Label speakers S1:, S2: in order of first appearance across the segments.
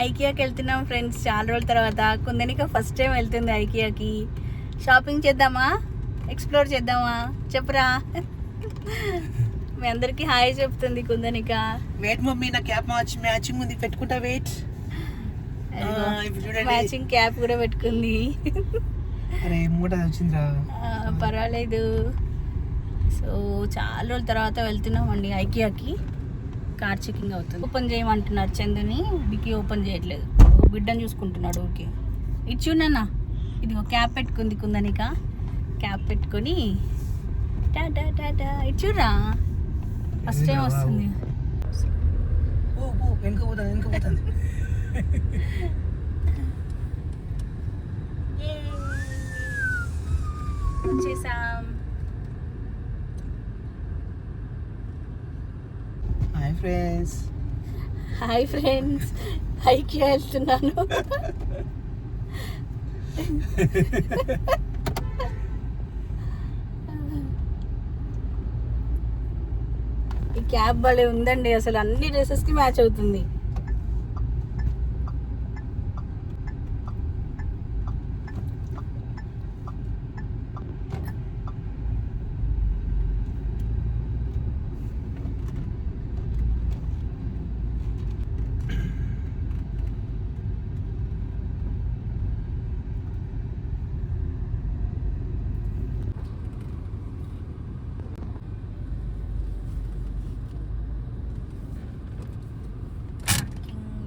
S1: ఐకియాకి వెళ్తున్నాం ఫ్రెండ్స్ చాలా రోజుల తర్వాత. కుందనిక ఫస్ట్ టైం వెళ్తుంది ఐకియాకి. షాపింగ్ చేద్దామా? ఎక్స్ప్లోర్ చేద్దామా? చెప్పురా. మీ అందరికి హాయ్ చెప్తుంది కుందనిక.
S2: వెయిట్ మమ్మీ నా క్యాప్ మ్యాచ్ మ్యాచింగ్ ఉంది. పెట్టుకుంటా వెయిట్
S1: మ్యాచింగ్ క్యాప్ కూడా పెట్టుకుంది.
S2: అరే మూట వచ్చిందిరా.
S1: ఆ, పర్వాలేదు. సో చాలా రోజుల తర్వాత వెళ్తున్నామండి ఐకియాకి. కార్ చెకింగ్ అవుతుంది. ఓపెన్ చేయమంటున్నారు చందుని డిక్కీ ఓపెన్ చేయట్లేదు. బిడ్డను చూసుకుంటున్నాడు ఓకే ఇది చూడన్నా ఇదిగో క్యాప్ పెట్టుకుంది కుందనిక. క్యాప్ పెట్టుకొని టాటా టాటా ఇది చూడరా. ఫస్ట్ టైం వస్తుంది.
S2: ఓ ఫ్రెండ్స్
S1: హాయ్ ఫ్రెండ్స్ ఐకియా వెళ్తున్నాను. ఈ క్యాబ్ భలే ఉందండి. అసలు అన్ని డ్రెస్సెస్కి మ్యాచ్ అవుతుంది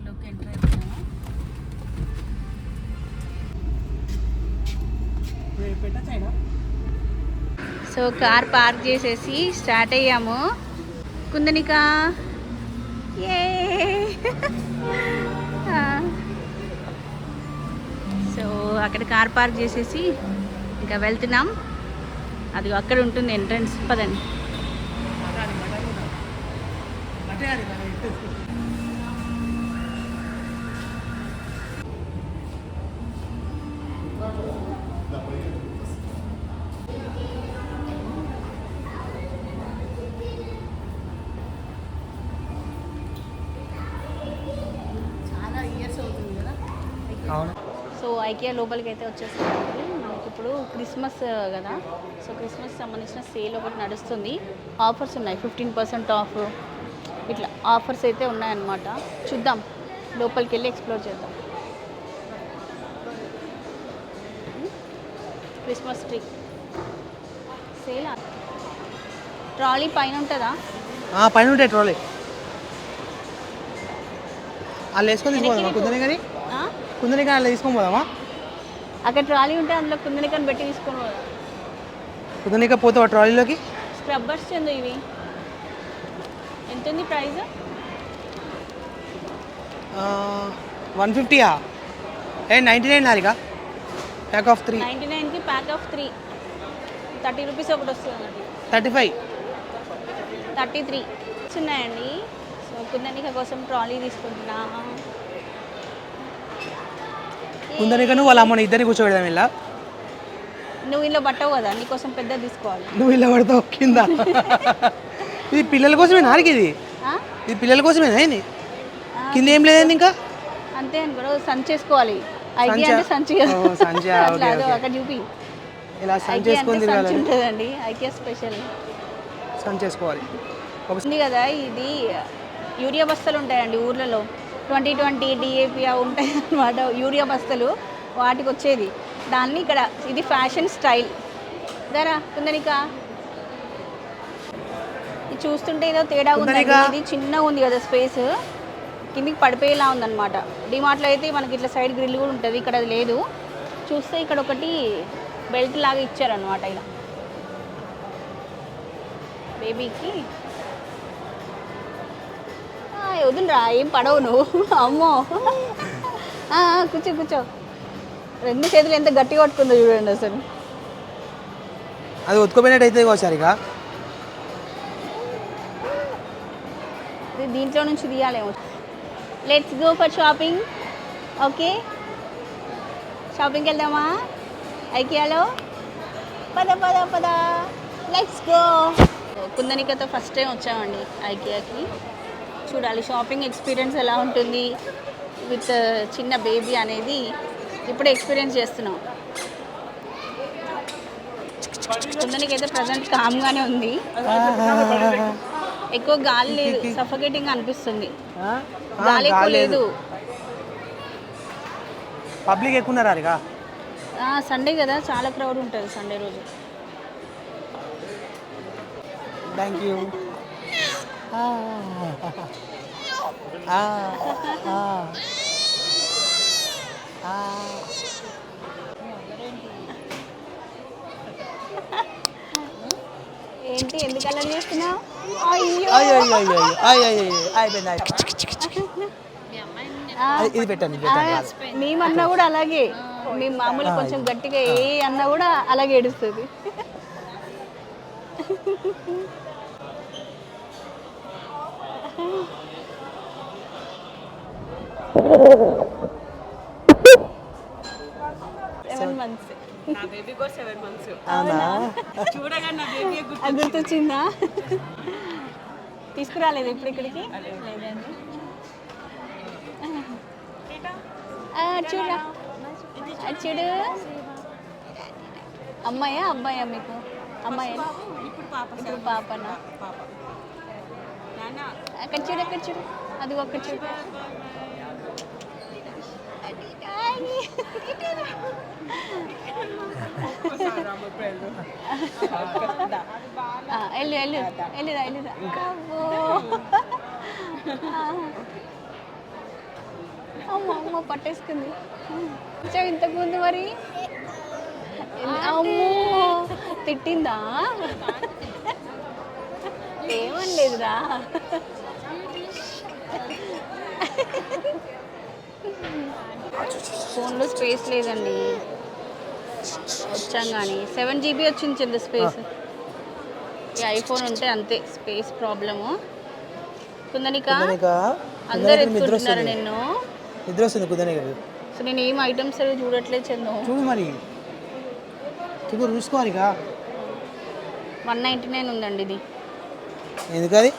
S1: లోకి ఎంటర్ అయిపోయాము
S2: పెట్టచ్చా
S1: సో కార్ పార్క్ చేసేసి స్టార్ట్ అయ్యాము. కుందనిక. ఏ సో అక్కడ కార్ పార్క్ చేసేసి ఇంకా వెళ్తున్నాం. అది అక్కడ ఉంటుంది ఎంట్రన్స్. పదండి. ఐకియా లోపలికి అయితే వచ్చేసామండి మనకి ఇప్పుడు క్రిస్మస్ కదా. సో క్రిస్మస్ సంబంధించిన సేల్ ఒకటి నడుస్తుంది. ఆఫర్స్ ఉన్నాయి. Fifteen percent off. ఇట్లా ఆఫర్స్ అయితే ఉన్నాయన్నమాట. చూద్దాం. లోపలికి వెళ్ళి ఎక్స్ప్లోర్ చేద్దాం. Christmas tree. సేల్ ట్రాలీ పైన ఉంటుందా?
S2: పైన ఉంటాయి ట్రోలీ. వాళ్ళు వేసుకొని తీసుకోదామా కుందని కానీ
S1: ఆ?
S2: కుందని కానీ అలా తీసుకొని పోదామా?
S1: అక్కడ ట్రాలీ ఉంటే అందులో కుందనికని పెట్టి తీసుకొని పోదాం
S2: కుందనిక పోతావా ట్రాలీలోకి?
S1: స్క్రబ్బర్స్ చెందు ఇవి. ఎంత ఉంది ప్రైస్
S2: వన్ ఫిఫ్టీయా? ఏ నైంటీ నైన్ నాదిగా ప్యాక్ ఆఫ్ త్రీ
S1: నైంటీ నైన్కి pack of three thirty rupees ఒకటి వస్తుంది
S2: థర్టీ ఫైవ్.
S1: Thirty three. ఉన్నాయండి సో కుందనిక కోసం ట్రాలీ తీసుకుంటున్నా.
S2: కుందనికను వాళ్ళ అమ్మని ఇద్దరిని కూర్చోబెడదాం ఇలా.
S1: నువ్వు ఇంట్లో పట్టవు కదా నీకోసం పెద్ద తీసుకోవాలి.
S2: నువ్వు ఇలా పడతావు కింద. ఇది పిల్లల కోసమే నారికి ఇది? ఇది పిల్లల కోసమేనా ఇది కింద ఏం లేదండి ఇంకా?
S1: అంతే అనుకో చేసుకోవాలి ఐకి
S2: సంచా?
S1: అంటే సంచి. అక్కడ చూపి.
S2: ఇలా సన్
S1: ఐకి అంటే
S2: చేసుకొని
S1: సంచి
S2: తిరగాలి
S1: ఉంటుందండి ఐకియా స్పెషల్.
S2: సన్ చేసుకోవాలి
S1: ఉంది కదా ఇది యూరియా బస్తలు ఉంటాయండి ఊర్లలో. ట్వంటీ ట్వంటీ డిఏపి అవి ఉంటాయి అన్నమాట యూరియా బస్తలు వాటికి వచ్చేది. దాన్ని ఇక్కడ ఇది ఫ్యాషన్ స్టైల్. దరా కుందనిక? ఇది చూస్తుంటే ఏదో తేడా
S2: కుందనిక.
S1: ఇది చిన్నగా ఉంది కదా స్పేస్. కిందికి పడిపోయేలా ఉందన్నమాట. డిమార్ట్లో అయితే మనకి ఇట్లా సైడ్ గ్రిల్ కూడా ఉంటుంది ఇక్కడ అది లేదు. చూస్తే ఇక్కడ ఒకటి బెల్ట్ లాగా ఇచ్చారనమాట ఇలా బేబీకి వదిలిరా ఏం పడవు నువ్వు. అమ్మో. కూర్చో కూర్చో. రెండు చేతులు ఎంత గట్టిగా పట్టుకుందో చూడండి అసలు.
S2: అది ఉతుకోపోయినట్టు అయితే ఒకసారి ఇక.
S1: దీంట్లో నుంచి తీయాలేమో. Let's go for shopping okay షాపింగ్కి వెళ్దామా? ఐకియాలో? పద పద పద. లెట్స్ గో కుందనికతో ఫస్ట్ టైం వచ్చామండి ఐకియాకి. చూడాలి. షాపింగ్ ఎక్స్పీరియన్స్ ఎలా ఉంటుంది? విత్ చిన్న బేబీ అనేది ఇప్పుడే ఎక్స్పీరియన్స్ చేస్తున్నాం. కుందనికైతే ప్రజెంట్ కామ్గానే ఉంది. ఎక్కువ గాలి లేదు సఫకేటింగ్ అనిపిస్తుంది. గాలి ఎక్కువ లేదు.
S2: పబ్లిక్ ఎక్కువ ఉన్నారు
S1: సండే కదా చాలా క్రౌడ్ ఉంటుంది సండే రోజు.
S2: థ్యాంక్ యూ
S1: ఏంటి ఎందుకు అలా చేస్తున్నావు అయ్యో
S2: అయ్యో అయ్యో ఇది పెట్టండి
S1: మేమన్నా కూడా అలాగే మేము మామూలు కొంచెం గట్టిగా ఏ అన్నా కూడా అలాగే ఏడుస్తుంది సెవెన్ మంత్స్
S2: అవునా?
S1: అది గుర్తొచ్చిందా తీసుకురాలేదు ఇప్పుడు ఇక్కడికి? లేదండి. చూడు అమ్మాయా అబ్బాయా మీకు? అమ్మాయి? ఇప్పుడు పాపనా? అక్కడ చూడు అక్కడ చూడు. అది ఒక్కడ చూడు ఆ, వెళ్ళు వెళ్ళు. వెళ్ళిరా వెళ్ళిరా. అమ్మ. అమ్మ పట్టేసుకుంది. వచ్చావు ఇంతకుముందు మరి. అమ్మో తిట్టిందా? ఏమనలేదురా. ఫోన్లో స్పేస్ లేదండి. వచ్చాం కానీ. సెవెన్ జీబీ వచ్చింది చిన్న స్పేస్. ఈ ఐఫోన్ ఉంటే అంతే స్పేస్ ప్రాబ్లము. కుందనిక అందరు ఎత్తుకుంటున్నారు నిన్ను.
S2: నిద్ర వస్తుంది కుదనిక.
S1: సో నేను ఏం ఐటమ్స్ అవి చూడట్లేదు చందు.
S2: చూడు మరి. చూడు చూసుకోవాలిగా
S1: వన్ నైంటీ నైన్ ఉందండి ఇది.
S2: ఎందుకది?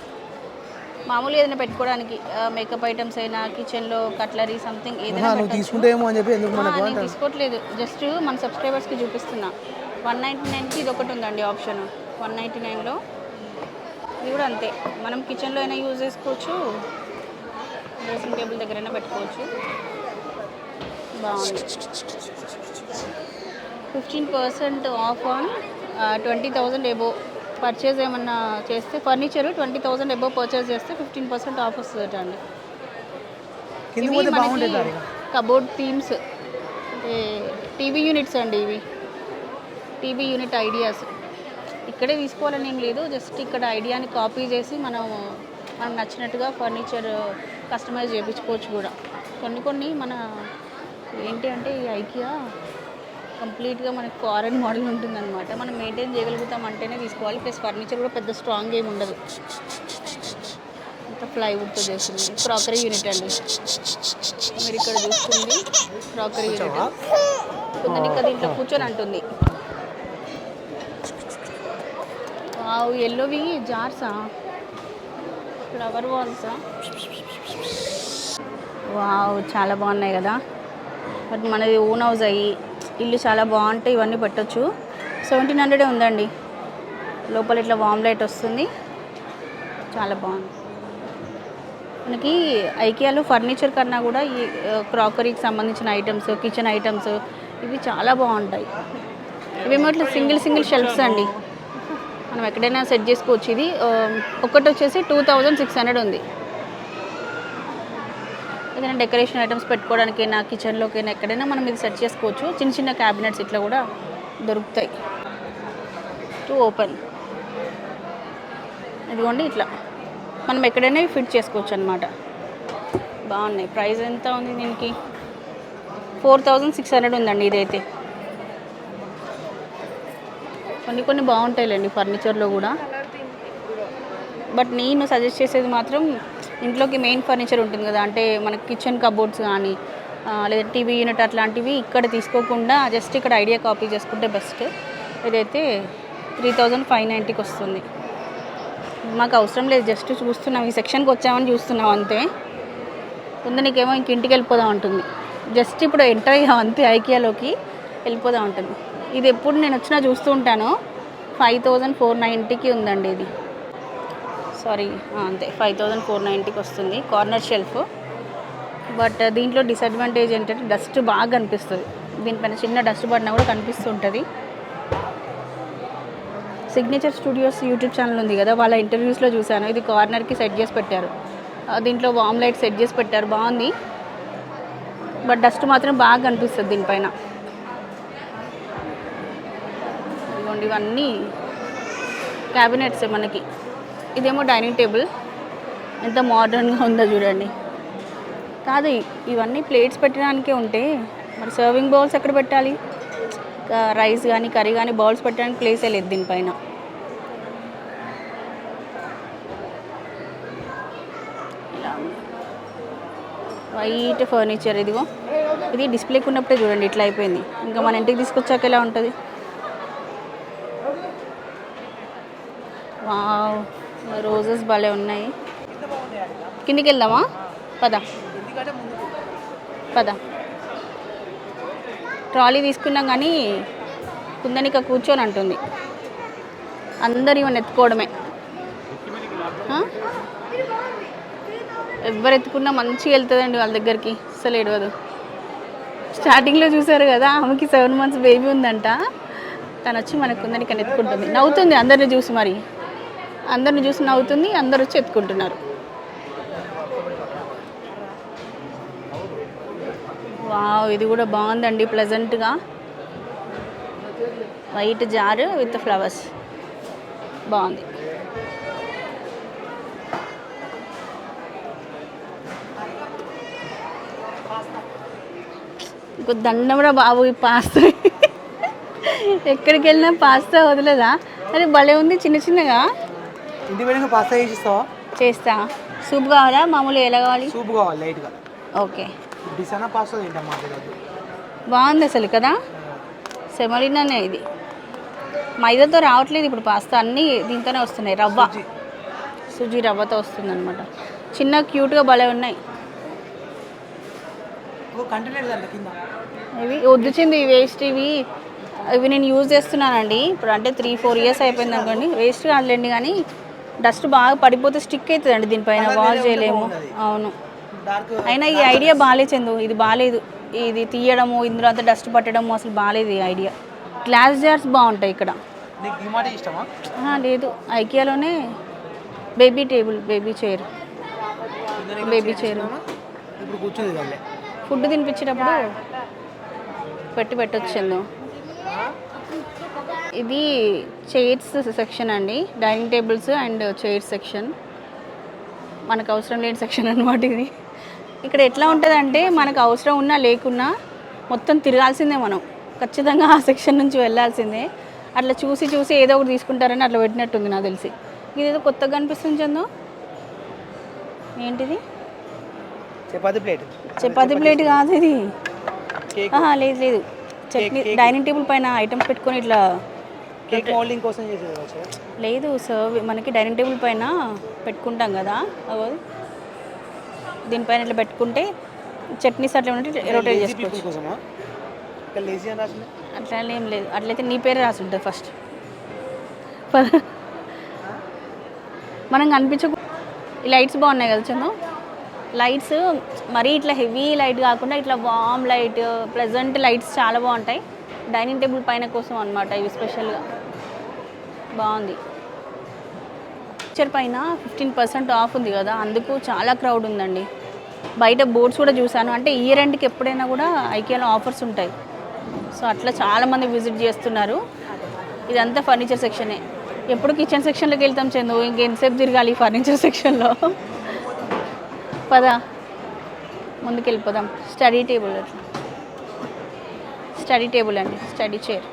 S1: మామూలుగా ఏదైనా పెట్టుకోవడానికి మేకప్ ఐటమ్స్ అయినా కిచెన్లో కట్లరీ సంథింగ్ ఏదైనా.
S2: తీసుకుంటేమో అని చెప్పి ఎందుకు
S1: నేను తీసుకోవట్లేదు. జస్ట్ మన సబ్స్క్రైబర్స్కి చూపిస్తున్నా. వన్ నైంటీ నైన్కి ఇది ఒకటి ఉందండి ఆప్షన్ వన్ నైంటీ నైన్లో ఇది కూడా అంతే. మనం కిచెన్లో అయినా యూజ్ చేసుకోవచ్చు. డ్రెస్సింగ్ టేబుల్ దగ్గరైనా పెట్టుకోవచ్చు. బాగుంది. Fifteen percent off on twenty thousand above purchase ఏమన్నా చేస్తే furniture twenty thousand above purchase చేస్తే ఫిఫ్టీన్ పర్సెంట్ ఆఫ్ వస్తుందట అండి. ఇవి మనకి కబోర్డ్ థీమ్స్ టీవీ యూనిట్స్ అండి ఇవి. టీవీ యూనిట్ ఐడియాస్ ఇక్కడే తీసుకోవాలని ఏం లేదు జస్ట్ ఇక్కడ ఐడియాని కాపీ చేసి మనం మనకు నచ్చినట్టుగా ఫర్నిచర్ కస్టమైజ్ చేయించుకోవచ్చు కూడా. కొన్ని కొన్ని మన ఏంటి అంటే ఈ ఐకియా కంప్లీట్గా మనకి ఫారెన్ మోడల్ ఉంటుందన్నమాట. మనం మెయింటైన్ చేయగలుగుతాం అంటేనే తీసుకోవాలి. ప్లస్ ఫర్నిచర్ కూడా పెద్ద స్ట్రాంగ్ ఏమి ఉండదు. అంతా ప్లైవుడ్తో చేసింది క్రాకరీ యూనిట్ అండి. మీరు ఇక్కడ చూస్తుంది క్రాకరీ యూనిట్. కొందరు ఇంకా దీంట్లో కూర్చొని అంటుంది. ఎల్లోవి జార్సా? ఫ్లవర్ వాల్సా వావ్ చాలా బాగున్నాయి కదా. బట్ మనది ఓన్ హౌస్ అయ్యి ఇల్లు చాలా బాగుంటాయి ఇవన్నీ పెట్టచ్చు. సెవెంటీన్ హండ్రెడే ఉందండి. లోపల ఇట్లా వామ్ లైట్ వస్తుంది. చాలా బాగుంది. మనకి ఐకియాలో ఫర్నిచర్ కన్నా కూడా ఈ క్రాకరీకి సంబంధించిన ఐటమ్స్ కిచెన్ ఐటమ్స్ ఇవి చాలా బాగుంటాయి. ఇవేమో ఇట్లా సింగిల్ సింగిల్ షెల్ఫ్స్ అండి. మనం ఎక్కడైనా సెట్ చేసుకోవచ్చు. ఇది ఒకటి వచ్చేసి టూ థౌజండ్ సిక్స్ హండ్రెడ్ ఉంది. ఏదైనా డెకరేషన్ ఐటమ్స్ పెట్టుకోవడానికైనా కిచెన్లోకైనా ఎక్కడైనా మనం ఇది సెట్ చేసుకోవచ్చు. చిన్న చిన్న క్యాబినెట్స్ ఇట్లా కూడా దొరుకుతాయి. టు ఓపెన్ ఇదిగోండి ఇట్లా. మనం ఎక్కడైనా ఫిట్ చేసుకోవచ్చు అనమాట బాగున్నాయి. ప్రైస్ ఎంత ఉంది దీనికి? ఫోర్ థౌజండ్ సిక్స్ హండ్రెడ్ ఉందండి ఇదైతే. కొన్ని కొన్ని బాగుంటాయిలేండి ఫర్నిచర్లో కూడా. బట్ నేను సజెస్ట్ చేసేది మాత్రం ఇంట్లోకి మెయిన్ ఫర్నిచర్ ఉంటుంది కదా అంటే మనకి కిచెన్ కబోర్డ్స్ కానీ లేదా టీవీ యూనిట్ అట్లాంటివి ఇక్కడ తీసుకోకుండా జస్ట్ ఇక్కడ ఐడియా కాపీ చేసుకుంటే బెస్ట్ ఇదైతే త్రీ థౌజండ్ ఫైవ్ నైంటీకి వస్తుంది. మాకు అవసరం లేదు జస్ట్ చూస్తున్నాం. ఈ సెక్షన్కి వచ్చామని చూస్తున్నాం అంతే. కుందనికేమో ఇంక ఇంటికి వెళ్ళిపోదాం ఉంటుంది జస్ట్ ఇప్పుడు ఎంటర్ అయ్యాం అంతే ఐకియాలోకి వెళ్ళిపోదాం ఉంటుంది ఇది ఎప్పుడు నేను వచ్చినా చూస్తూ ఉంటాను. ఫైవ్ థౌజండ్ ఫోర్ నైంటీకి ఉందండి ఇది. సారీ అంతే ఫైవ్ థౌజండ్ ఫోర్ నైంటీకి వస్తుంది కార్నర్ షెల్ఫ్ బట్ దీంట్లో డిసడ్వాంటేజ్ ఏంటంటే డస్ట్ బాగా కనిపిస్తుంది. దీనిపైన చిన్న డస్ట్ పడినా కూడా కనిపిస్తుంటుంది. సిగ్నేచర్ స్టూడియోస్ యూట్యూబ్ ఛానల్ ఉంది కదా వాళ్ళ ఇంటర్వ్యూస్లో చూశాను. ఇది కార్నర్కి సెట్ చేసి పెట్టారు. దీంట్లో వామ్ లైట్ సెట్ చేసి పెట్టారు బాగుంది. బట్ డస్ట్ మాత్రం బాగా కనిపిస్తుంది దీనిపైన. ఇదిగోండి ఇవన్నీ క్యాబినెట్స్ మనకి. ఇదేమో డైనింగ్ టేబుల్. ఎంత మోడర్న్గా ఉందో చూడండి. కాదు ఇవన్నీ ప్లేట్స్ పెట్టడానికే ఉంటే మరి సర్వింగ్ బౌల్స్ ఎక్కడ పెట్టాలి? రైస్ కానీ కర్రీ కానీ బౌల్స్ పెట్టడానికి ప్లేసే లేదు దీనిపైన. వైట్ ఫర్నిచర్ ఇదిగో. ఇది డిస్ప్లేకి ఉన్నప్పుడే చూడండి ఇట్లా అయిపోయింది. ఇంకా మన ఇంటికి తీసుకొచ్చాక ఎలా ఉంటుంది? వావ్ రోజెస్ భలే ఉన్నాయి. కిందికి వెళ్దామా పద. పద. ట్రాలీ తీసుకున్నాం కానీ కుందనిక కూర్చొని అంటుంది. అందరు ఇవన్నీ ఎత్తుకోవడమే. ఎవరు ఎత్తుకున్నా మంచిగా వెళ్తుందండి వాళ్ళ దగ్గరికి. అసలు ఏడవదు. స్టార్టింగ్లో చూసారు కదా ఆమెకి సెవెన్ మంత్స్ బేబీ ఉందంట. తను వచ్చి మన కుందనికని ఎత్తుకుంటుంది. నవ్వుతుంది అందరిని చూసి మరి. అందరిని చూసి నవ్వుతుంది అందరూ వచ్చి ఎత్తుకుంటున్నారు వావ్ ఇది కూడా బాగుందండి ప్లెజెంట్గా వైట్ జారు విత్ ఫ్లవర్స్ బాగుంది. ఇంకో దండంరా బాబు ఈ పాస్తా. ఎక్కడికి వెళ్ళినా పాస్తా వదలదా? అరే భలే ఉంది చిన్న చిన్నగా.
S2: పోయినాక పాస్తా చేసి ఇస్తావా
S1: చేస్తా. సూప్ కావాలా? మామూలు ఎలా కావాలి?
S2: సూప్ కావాలి లైట్గా.
S1: ఓకే.
S2: డిసైనా పాస్తా తింటాం మా దగ్గర
S1: బాగుంది అసలు కదా? సెమలినానే ఇది. మైదాతో రావట్లేదు ఇప్పుడు పాస్తా. అన్నీ దీంతోనే వస్తున్నాయి. రవ్వ. సుజీ. రవ్వతో వస్తుంది అనమాట చిన్న క్యూట్గా భలే ఉన్నాయి. ఇవి వద్దుచింది వేస్ట్. ఇవి ఇవి నేను యూజ్ చేస్తున్నానండి. ఇప్పుడు అంటే త్రీ ఫోర్ ఇయర్స్ అయిపోయింది అనుకోండి. వేస్ట్ కాదులేండి కానీ డస్ట్ బాగా పడిపోతే స్టిక్ అవుతుందండి దీనిపైన వాష్ చేయలేము. అవును. అయినా ఈ ఐడియా బాగాలేదు చందు ఇది బాగాలేదు. ఇది తీయడము ఇందులో అంతా డస్ట్ పట్టడము అసలు బాగాలేదు ఈ ఐడియా. గ్లాస్ జార్స్ బాగుంటాయి ఇక్కడ. లేదు. ఐకియాలోనే baby table baby chair baby chair food తినిపించేటప్పుడు పెట్టి పెట్టొచ్చింది ఇది చైర్స్ సెక్షన్ అండి dining tables and chairs section. మనకు అవసరం లేని సెక్షన్ అనమాట ఇది. ఇక్కడ ఎట్లా ఉంటుందంటే మనకు అవసరం ఉన్నా లేకున్నా మొత్తం తిరగాల్సిందే మనం. ఖచ్చితంగా ఆ సెక్షన్ నుంచి వెళ్ళాల్సిందే. అట్లా చూసి చూసి ఏదో ఒకటి తీసుకుంటారని అట్లా పెట్టినట్టుంది నాకు తెలిసి. ఇదేదో కొత్తగా అనిపిస్తుంది చందు. ఏంటిది?
S2: చపాతి ప్లేట్.
S1: చపాతీ ప్లేట్ కాదు ఇది. లేదు లేదు. చట్నీ. డైనింగ్ టేబుల్ పైన ఐటమ్స్ పెట్టుకొని ఇట్లా
S2: కేక్ మోల్డింగ్ కోసం చేసేది
S1: లేదు సర్వ్ మనకి డైనింగ్ టేబుల్ పైన పెట్టుకుంటాం కదా అగో. దీనిపైన ఇట్లా పెట్టుకుంటే చట్నీస్ అట్లా ఉంటే రొటేట్ చేసుకోవచ్చు. అట్లా ఏం లేదు. అట్లయితే నీ పేరే రాసి ఉంటుంది ఫస్ట్ మనం కనిపించకు ఈ లైట్స్ బాగున్నాయి కదా చందు? లైట్స్ మరీ ఇట్లా హెవీ లైట్ కాకుండా ఇట్లా వామ్ లైట్ ప్లెజెంట్ లైట్స్ చాలా బాగుంటాయి. డైనింగ్ టేబుల్ పైన కోసం అనమాట ఇవి స్పెషల్గా బాగుంది. పిక్చర్ పైన ఫిఫ్టీన్ పర్సెంట్ ఆఫ్ ఉంది కదా అందుకు చాలా క్రౌడ్ ఉందండి. బయట బోర్డ్స్ కూడా చూశాను. అంటే ఇయర్ ఎండ్కి ఎప్పుడైనా కూడా ఐకియాలో ఆఫర్స్ ఉంటాయి. సో అట్లా చాలామంది విజిట్ చేస్తున్నారు. ఇదంతా ఫర్నిచర్ సెక్షనే ఎప్పుడు కిచెన్ సెక్షన్లోకి వెళ్తాం చందు? ఇంకెంతసేపు తిరగాలి ఫర్నిచర్ సెక్షన్లో పదా. ముందుకు వెళ్ళిపోదాం స్టడీ టేబుల్ అట్లా. స్టడీ టేబుల్ అండి. స్టడీ చైర్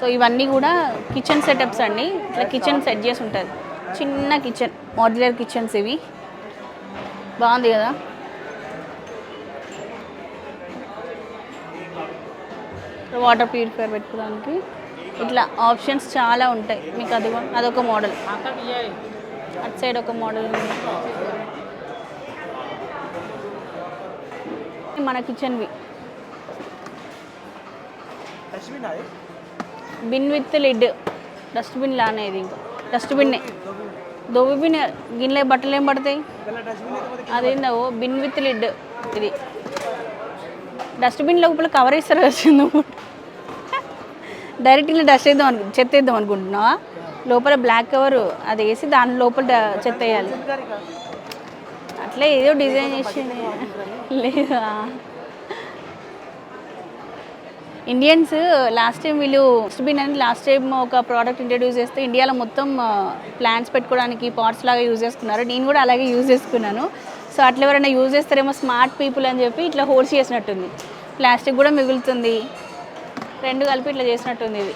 S1: సో ఇవన్నీ కూడా కిచెన్ సెటప్స్ అండి. ఇట్లా కిచెన్ సెట్ చేసి ఉంటుంది. చిన్న కిచెన్ మాడ్యులర్ కిచెన్స్ ఇవి. బాగుంది కదా? వాటర్ ప్యూరిఫైర్ పెట్టుకోవడానికి. ఇట్లా ఆప్షన్స్ చాలా ఉంటాయి. మీకు అది అదొక మోడల్ అటు సైడ్ ఒక మోడల్ ఉంది మన కిచెన్వి బిన్ విత్ లిడ్. డస్ట్బిన్ లానే ఇది ఇంకా. డస్ట్బిన్నే. దోబి బిన్ గిన్నె బట్టలు ఏం పడతాయి? అదేందో బిన్ విత్ లిడ్ ఇది. డస్ట్బిన్ లోపల కవర్ వేస్తారు వచ్చింది డైరెక్ట్ ఇలా డస్ట్ వేద్దాం అను చెత్త వేద్దాం అనుకుంటున్నావా? లోపల బ్లాక్ కవర్ అది వేసి దాని లోపల చెత్త వేయాలి. అట్లా ఏదో డిజైన్ చేసి లేదా? ఇండియన్స్ లాస్ట్ టైం వీళ్ళు డస్ట్బిన్ అని లాస్ట్ టైం ఒక ప్రోడక్ట్ ఇంట్రడ్యూస్ చేస్తే ఇండియాలో మొత్తం uh, ప్లాంట్స్ పెట్టుకోవడానికి పాట్స్ లాగా యూజ్ చేసుకున్నారు. నేను కూడా అలాగే యూజ్ చేసుకున్నాను. సో అట్లా ఎవరైనా యూజ్ చేస్తారేమో స్మార్ట్ పీపుల్ అని చెప్పి ఇట్లా హోల్స్ చేసినట్టుంది. ప్లాస్టిక్ కూడా మిగులుతుంది. రెండు కలిపి ఇట్లా చేసినట్టుంది ఇది.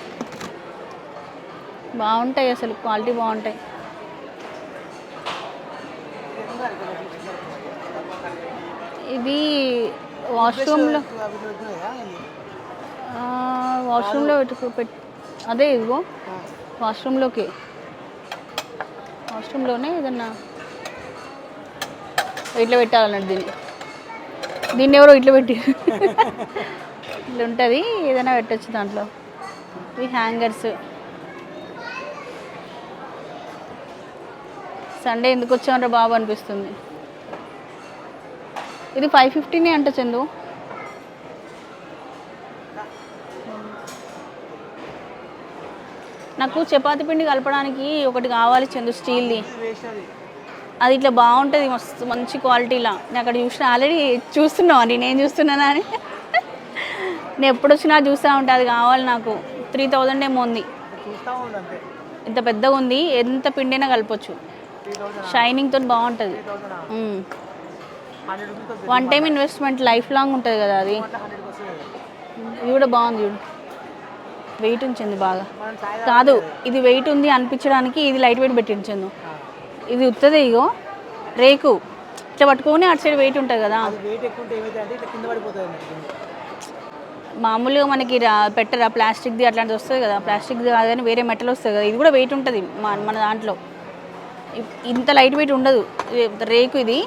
S1: బాగుంటాయి అసలు క్వాలిటీ బాగుంటాయి. ఇది వాష్రూమ్లో వాష్రూమ్లో పెట్టుకో పెట్ అదే ఇదిగో. వాష్రూమ్లోకి. వాష్రూమ్లోనే ఏదన్నా ఇట్లా పెట్టాలన్నట్టు దీన్ని. దీన్ని ఎవరో ఇట్లా పెట్టి ఇట్లా ఉంటుంది ఏదైనా పెట్టచ్చు దాంట్లో. ఈ హ్యాంగర్స్. సండే ఎందుకు వచ్చామరా బాబు అనిపిస్తుంది. ఇది ఫైవ్ ఫిఫ్టీనే అంట చందు. నాకు చపాతి పిండి కలపడానికి ఒకటి కావాలి చందు స్టీల్ది.
S2: అది
S1: ఇట్లా బాగుంటుంది మస్తు మంచి క్వాలిటీలా. నేను అక్కడ చూసిన ఆల్రెడీ చూస్తున్నావు? అని నేను చూస్తున్నానా అని. నేను ఎప్పుడు వచ్చినా చూస్తూ ఉంటా అది కావాలి నాకు. త్రీ థౌజండ్ ఏమో ఉంది. ఇంత పెద్దగా ఉంది ఎంత పిండైనా కలపచ్చు. షైనింగ్తో బాగుంటుంది. One time investment life long ఉంటుంది కదా అది. ఇది కూడా బాగుంది చూడు. వెయిట్ ఉంచింది బాగా. కాదు ఇది వెయిట్ ఉంది అనిపించడానికి ఇది లైట్ వెయిట్ పెట్టించింది ఇది ఉత్తదే ఇగో. రేకు. ఇట్లా పట్టుకొని అటు సైడ్ వెయిట్ ఉంటుంది కదా. మామూలుగా మనకి పెట్టరా ప్లాస్టిక్ది అట్లాంటిది వస్తుంది కదా. ప్లాస్టిక్ది కాదు కానీ వేరే మెటల్ వస్తుంది కదా. ఇది కూడా వెయిట్ ఉంటుంది మన దాంట్లో. ఇంత లైట్ వెయిట్ ఉండదు. రేకు ఇది.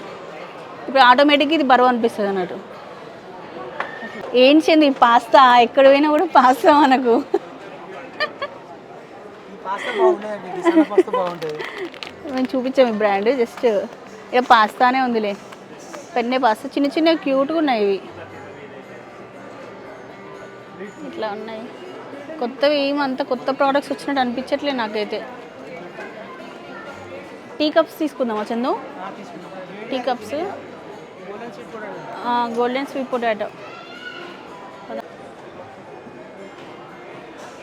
S1: ఇప్పుడు ఆటోమేటిక్గా ఇది బరువు అనిపిస్తుంది అన్నట్టు. ఏం చెంది పాస్తా ఎక్కడ పోయినా కూడా పాస్తా మనకు. మేము చూపించాము ఈ బ్రాండ్ జస్ట్ ఇక పాస్తానే ఉందిలే. పెన్నే పాస్తా చిన్న చిన్న క్యూట్గా ఉన్నాయి ఇవి. ఇట్లా ఉన్నాయి. కొత్తవి ఏమంత కొత్త ప్రోడక్ట్స్ వచ్చినట్టు అనిపించట్లే నాకైతే. టీ కప్స్ తీసుకుందామా Chandu? Tea cups?
S2: Golden sweet
S1: potato.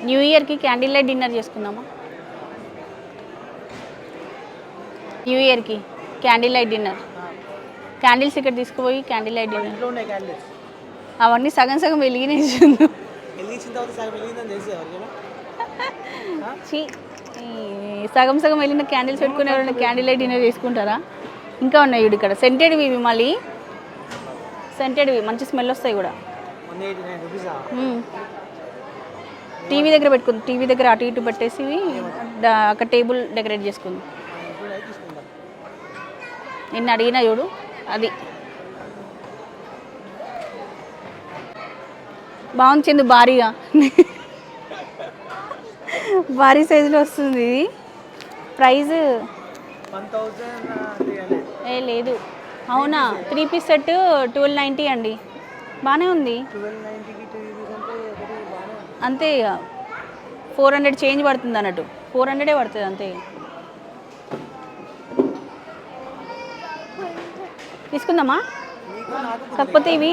S1: New ఇయర్కి క్యాండిల్ లైట్ డిన్నర్ చేసుకుందామా? న్యూ ఇయర్కి క్యాండిల్ లైట్ డిన్నర్. క్యాండిల్స్ ఇక్కడ తీసుకుపోయి క్యాండిల్ లైట్ డిన్నర్. అవన్నీ సగం సగం
S2: తర్వాత సగం
S1: సగం వెళ్ళిన క్యాండిల్స్ పెట్టుకునే ఎవరైనా క్యాండిల్ లైట్ డిన్నర్ చేసుకుంటారా? ఇంకా ఉన్నాయి చూడు ఇక్కడ. సెంటెడ్వి ఇవి మళ్ళీ. సెంటెడ్వి మంచి స్మెల్ వస్తాయి కూడా
S2: వన్ ఎయిటీ నైన్ రూపీసా
S1: టీవీ దగ్గర పెట్టుకుంది. టీవీ దగ్గర అటు ఇటు పెట్టేసి అక్కడ టేబుల్ డెకరేట్ చేసుకుంది. నిన్న అడిగినా చూడు అది. బాగుంచింది భారీగా. భారీ సైజులో వస్తుంది ఇది. ప్రైజ్? ఏ లేదు. అవునా? Three piece set twelve ninety అండి. బాగానే ఉంది
S2: ట్వెల్వ్ నైంటీకి టూ రూపీస్ అంటే ఒకటి బాగానే ఉంది
S1: అంతే ఇక. ఫోర్ హండ్రెడ్ చేంజ్ పడుతుంది అన్నట్టు. ఫోర్ హండ్రెడే పడుతుంది అంతే. తీసుకుందామా? కాకపోతే ఇవి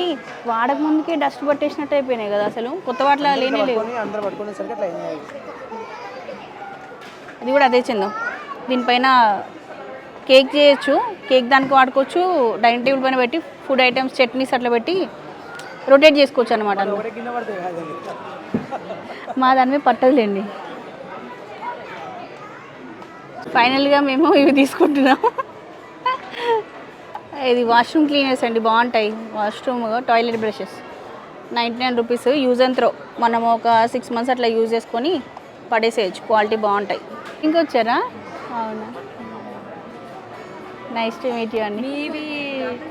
S1: వాడక ముందుకే డస్ట్ పట్టేసినట్టు అయిపోయినాయి కదా అసలు. కొత్త వాటిలో లేనే లేవు. ఇది కూడా అదే చెందాం దీనిపైన కేక్ చేయొచ్చు. కేక్ దానికి వాడుకోవచ్చు. డైనింగ్ టేబుల్ పైన పెట్టి ఫుడ్ ఐటమ్స్ చట్నీస్ అట్లా పెట్టి రొటేట్ చేసుకోవచ్చు అనమాట మా దాని మీద పట్టదులేండి. ఫైనల్గా మేము ఇవి తీసుకుంటున్నాం. ఇది వాష్రూమ్ క్లీనర్స్ అండి బాగుంటాయి. Washroom toilet brushes ninety nine rupees use and throw మనం ఒక సిక్స్ మంత్స్ అట్లా యూజ్ చేసుకొని పడేసేయచ్చు. క్వాలిటీ బాగుంటాయి. ఇంకొచ్చారా? అవునా. నైస్ టు మీట్ యూ అండి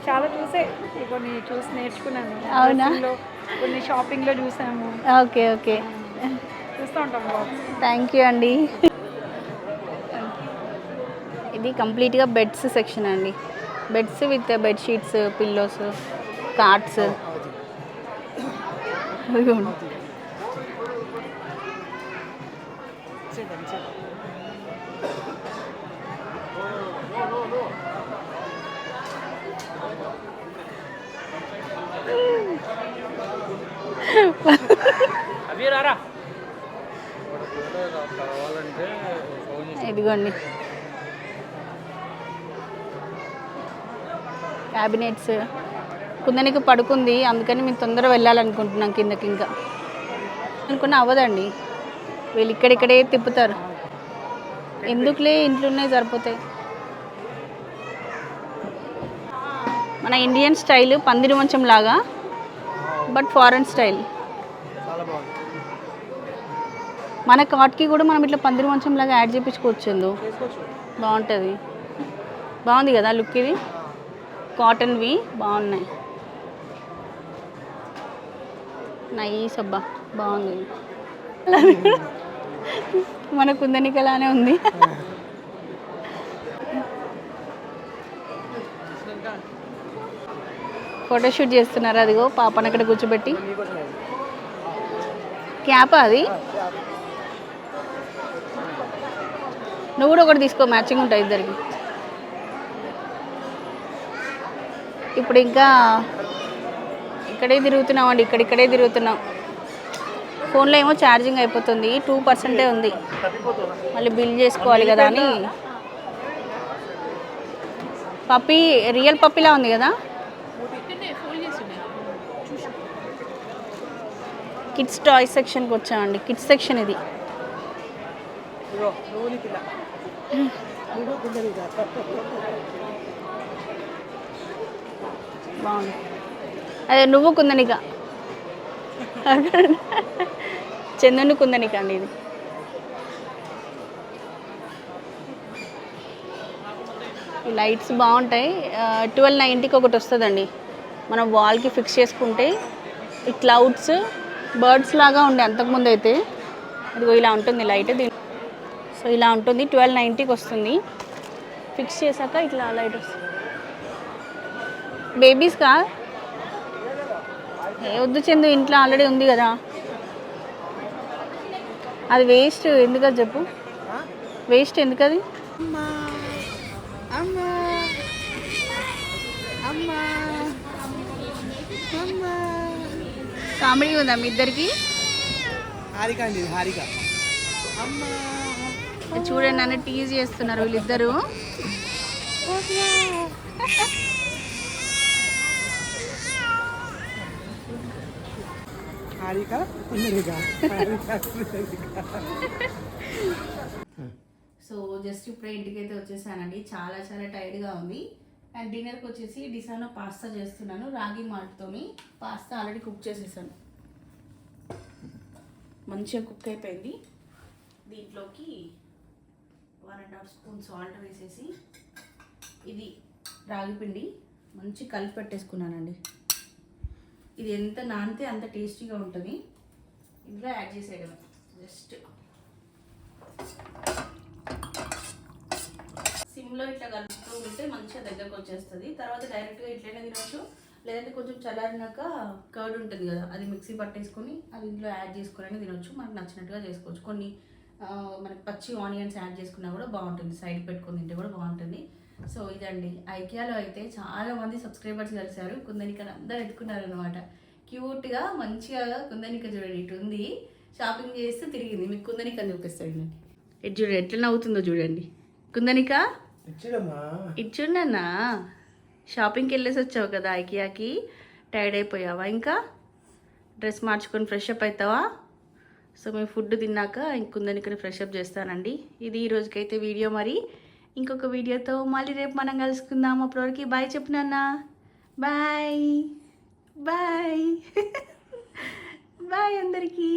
S3: చాలా చూసే. కొన్ని చూసి నేర్చుకున్నాను.
S1: అవునా?
S3: కొన్ని షాపింగ్లో చూసాము.
S1: Okay okay.
S3: చూస్తూ ఉంటాం
S1: థ్యాంక్ యూ అండి. ఇది కంప్లీట్గా బెడ్స్ సెక్షన్ అండి. Beds with bedsheets pillows cards. ఇదిగోండి. క్యాబినెట్స్ కుందనికి పడుకుంది అందుకని మేము తొందరగా వెళ్ళాలనుకుంటున్నాం కిందకి ఇంకా. అనుకున్న అవ్వదండి. వీళ్ళు ఇక్కడిక్కడే తిప్పుతారు. ఎందుకులే ఇంట్లోనే సరిపోతాయి. మన ఇండియన్ స్టైల్ పందిరి మంచం లాగా బట్ ఫారెన్ స్టైల్
S2: చాలా బాగుంది
S1: మన కాట్కి కూడా మనం ఇట్లా పందిరి మంచం లాగా యాడ్ చేయించుకోవచ్చు బాగుంటుంది. బాగుంది కదా లుక్ ఇది? కాటన్వి బాగున్నాయి. నైస్ అబ్బా బాగుంది. మన కుందనికలానే ఉంది? ఫోటోషూట్ చేస్తున్నారు అదిగో పాపను అక్కడ కూర్చోబెట్టి. క్యాపా అది? నువ్వు కూడా ఒకటి తీసుకో మ్యాచింగ్ ఉంటాయి ఇద్దరికి. ఇప్పుడు ఇంకా ఇక్కడే తిరుగుతున్నాం అండి ఇక్కడిక్కడే తిరుగుతున్నాం. ఫోన్లో ఏమో ఛార్జింగ్ అయిపోతుంది టూ పర్సెంటే ఉంది. మళ్ళీ బిల్ చేసుకోవాలి కదా అని. పప్పి రియల్ పప్పిలా ఉంది కదా? కిడ్స్ టాయ్ సెక్షన్కి వచ్చామండి కిడ్స్ సెక్షన్ ఇది. బాగుంది. అదే నువ్వు కుందనిక. చందను కుందనిక అండి ఇది. లైట్స్ బాగుంటాయి. ట్వెల్వ్ నైంటీకి ఒకటి వస్తుందండి. మనం వాల్కి ఫిక్స్ చేసుకుంటే ఈ క్లౌడ్స్ బర్డ్స్ లాగా ఉండే అంతకుముందు అయితే ఇదిగో ఇలా ఉంటుంది లైట్ దీని సో ఇలా ఉంటుంది. ట్వెల్వ్ నైంటీకి వస్తుంది. ఫిక్స్ చేశాక ఇట్లా లైట్ వస్తుంది. బేబీస్ కా? ఏ వద్దు చందు ఇంట్లో ఆల్రెడీ ఉంది కదా. అది వేస్ట్ ఎందుకది చెప్పు. వేస్ట్ ఎందుకది కామెడీ ఉందా మీ ఇద్దరికి?
S2: హారిక అండి హారిక. అమ్మా.
S1: చూడండి నన్ను టీజ్ చేస్తున్నారు వీళ్ళిద్దరు. సో జస్ట్ ఇప్పుడే ఇంటికి అయితే వచ్చేసానండి. చాలా చాలా టైర్డ్గా ఉంది. అండ్ డిన్నర్కి వచ్చేసి డిసానో పాస్తా చేస్తున్నాను రాగి మాల్ట్తోని. పాస్తా ఆల్రెడీ కుక్ చేసేసాను. మంచిగా కుక్ అయిపోయింది. దీంట్లోకి one and half spoon salt వేసేసి ఇది రాగిపిండి మంచి కలిపి పెట్టేసుకున్నానండి. ఇది ఎంత నానితే అంత టేస్టీగా ఉంటుంది. ఇందులో యాడ్ చేసేయడమే జస్ట్ సిమ్లో ఇట్లా కలుపుతూ ఉంటే మంచిగా దగ్గరకు వచ్చేస్తుంది. తర్వాత డైరెక్ట్గా ఇట్లనే తినవచ్చు లేదంటే కొంచెం చల్లారినాక కర్డ్ ఉంటుంది కదా అది మిక్సీ పట్టేసుకొని అది ఇందులో యాడ్ చేసుకొని తినొచ్చు. మనకు నచ్చినట్టుగా చేసుకోవచ్చు. కొన్ని మనకి పచ్చి ఆనియన్స్ యాడ్ చేసుకున్నా కూడా బాగుంటుంది. సైడ్ పెట్టుకొని తింటే కూడా బాగుంటుంది. సో ఇదండి. ఐకియాలో అయితే చాలా మంది సబ్స్క్రైబర్స్ కలిశారు. కుందనికలు అందరు ఎత్తుకున్నారు అనమాట క్యూట్గా మంచిగా కుందనిక చూడండి. ఇటు ఉంది. షాపింగ్ చేస్తూ తిరిగింది. మీకు కుందనిక చూపిస్తాడు నేను ఇటు చూడండి. ఎట్లా నవ్వుతుందో చూడండి. కుందనిక?
S2: ఇచ్చాడమ్మా.
S1: ఇటు చూడన్నా షాపింగ్కి వెళ్ళేసి వచ్చావు కదా ఐకియాకి? టైర్డ్ అయిపోయావా ఇంకా? డ్రెస్ మార్చుకొని ఫ్రెష్ అప్ అవుతావా? సో మేము ఫుడ్ తిన్నాక ఇంకొందని ఇక్కడ ఫ్రెష్ అప్ చేస్తానండి. ఇది ఈ రోజుకైతే వీడియో మరి. ఇంకొక వీడియోతో మళ్ళీ రేపు మనం కలుసుకుందాం. అప్పటివరకు బాయ్ చెప్పు నాన్న. బాయ్. బాయ్. బాయ్ అందరికీ.